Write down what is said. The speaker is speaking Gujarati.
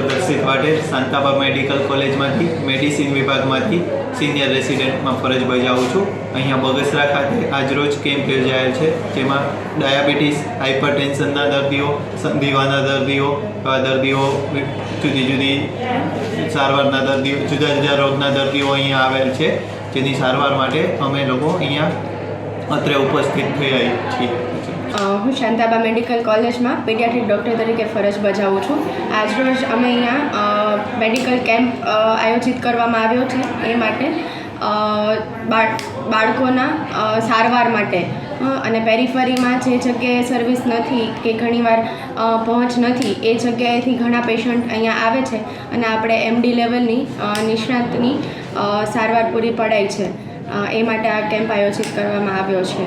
ડૉક્ટર દર્શિત વાઢેર શાંતાબા મેડિકલ કોલેજમાંથી, મેડિસિન વિભાગમાંથી સિનિયર રેસિડેન્ટમાં ફરજ બજાવું છું. અહીંયા બગસરા ખાતે આજરોજ કેમ્પ યોજાયેલ છે, જેમાં ડાયાબિટીસ હાઇપરટેન્શનના દર્દીઓ સંધિવાના દર્દીઓ દર્દીઓ જુદી જુદી સારવારના દર્દીઓ, જુદા જુદા રોગના દર્દીઓ અહીંયા આવેલ છે, જેની સારવાર માટે અમે લોકો અહીંયા અત્રે ઉપસ્થિત થયા છીએ. હું શાંતાબા મેડિકલ કોલેજમાં પીડિયાટ્રિક ડૉક્ટર તરીકે ફરજ બજાવું છું. આજરોજ અમે અહીંયા મેડિકલ કેમ્પ આયોજિત કરવામાં આવ્યો છે એ માટે. બાળકોના સારવાર માટે. અને પેરીફરીમાં જે જગ્યાએ સર્વિસ નથી કે ઘણીવાર પહોંચ નથી એ જગ્યાએથી ઘણા પેશન્ટ અહીંયા આવે છે અને આપણે એમડી લેવલની નિષ્ણાતની સારવાર પૂરી પડાય છે. એ માટે આ કેમ્પ આયોજિત કરવામાં આવ્યો છે.